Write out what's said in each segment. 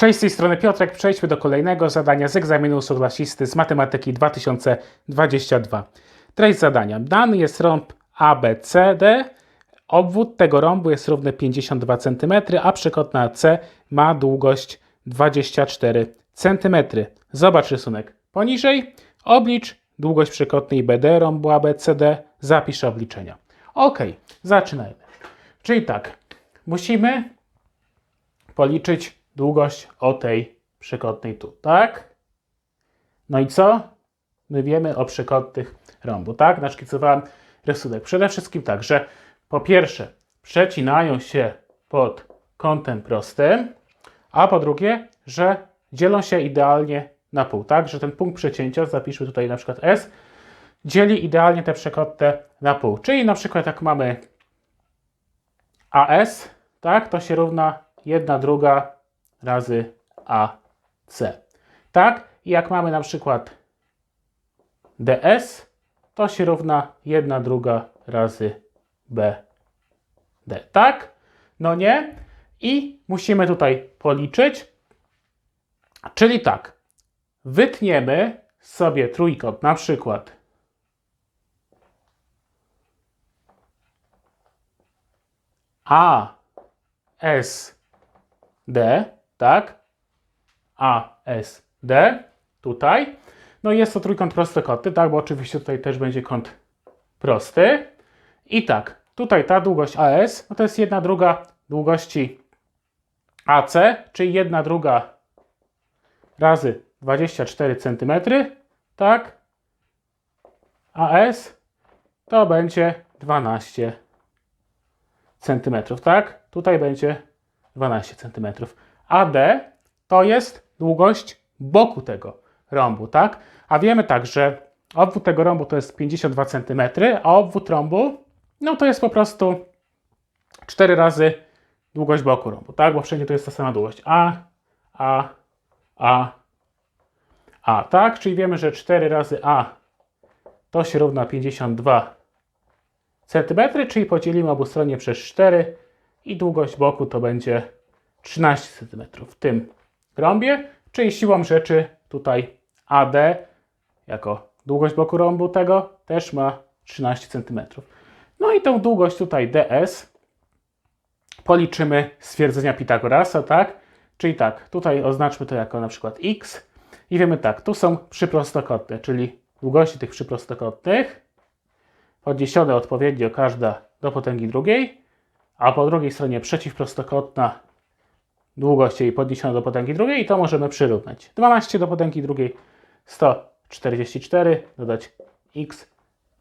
Cześć, z tej strony Piotrek. Przejdźmy do kolejnego zadania z egzaminu ósmoklasisty z matematyki 2022. Treść zadania. Dany jest rąb ABCD. Obwód tego rąbu jest równy 52 cm, a przekątna C ma długość 24 cm. Zobacz rysunek poniżej. Oblicz długość przekątnej BD rąbu ABCD. Zapisz obliczenia. Ok, zaczynajmy. Czyli tak, musimy policzyć długość o tej przekątnej tu, tak? No i co? My wiemy o przekątnych rąbu, tak? Naszkicowałem rysunek. Przede wszystkim tak, że po pierwsze przecinają się pod kątem prostym, a po drugie, że dzielą się idealnie na pół, tak? Że ten punkt przecięcia, zapiszmy tutaj na przykład S, dzieli idealnie te przekątne na pół. Czyli na przykład jak mamy AS, tak, to się równa 1 druga razy AC. Tak? Jak mamy na przykład DS, to się równa 1 druga razy BD. Tak? No nie? I musimy tutaj policzyć. Czyli tak, wytniemy sobie trójkąt, na przykład A, S, D, tak? A, S, D, tutaj. No i jest to trójkąt prostokątny, tak? Bo oczywiście tutaj też będzie kąt prosty. I tak, tutaj ta długość AS, no to jest jedna druga długości AC, czyli jedna druga razy 24 cm, tak? AS to będzie 12 cm, tak? Tutaj będzie 12 cm. AD to jest długość boku tego rąbu, tak? A wiemy tak, że obwód tego rąbu to jest 52 cm, a obwód rąbu no to jest po prostu 4 razy długość boku rąbu, tak? Bo wszędzie to jest ta sama długość. A, A, A, A, tak? Czyli wiemy, że 4 razy A to się równa 52 cm, czyli podzielimy obustronnie przez 4 i długość boku to będzie 13 cm w tym rąbie, czyli siłą rzeczy tutaj AD jako długość boku rąbu tego też ma 13 cm. No i tą długość tutaj DS policzymy z stwierdzenia Pitagorasa, tak? Czyli tak, tutaj oznaczmy to jako na przykład x i wiemy tak, tu są przyprostokątne, czyli długości tych przyprostokątnych podniesione odpowiednio każda do potęgi drugiej, a po drugiej stronie przeciwprostokątna długość jej podniesiona do potęgi drugiej i to możemy przyrównać. 12 do potęgi drugiej 144, dodać x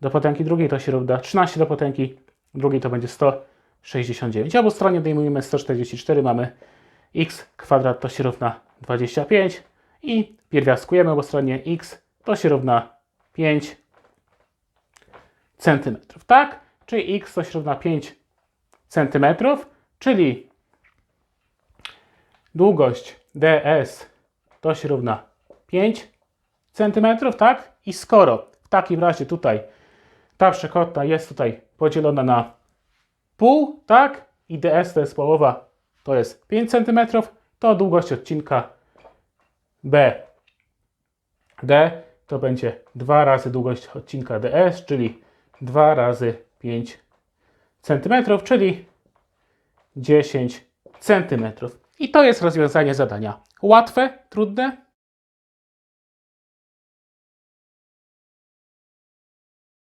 do potęgi drugiej to się równa 13 do potęgi drugiej to będzie 169. Obu stronie odejmujemy 144, mamy x kwadrat to się równa 25 i pierwiastkujemy obu stronie x to się równa 5 centymetrów, tak? Czyli x to się równa 5 centymetrów, czyli długość ds to się równa 5 centymetrów, tak? I skoro w takim razie tutaj ta przekątna jest tutaj podzielona na pół, tak? I ds to jest połowa, to jest 5 centymetrów, to długość odcinka BD to będzie 2 razy długość odcinka ds, czyli 2 razy 5 cm, czyli 10 cm. I to jest rozwiązanie zadania. Łatwe, trudne?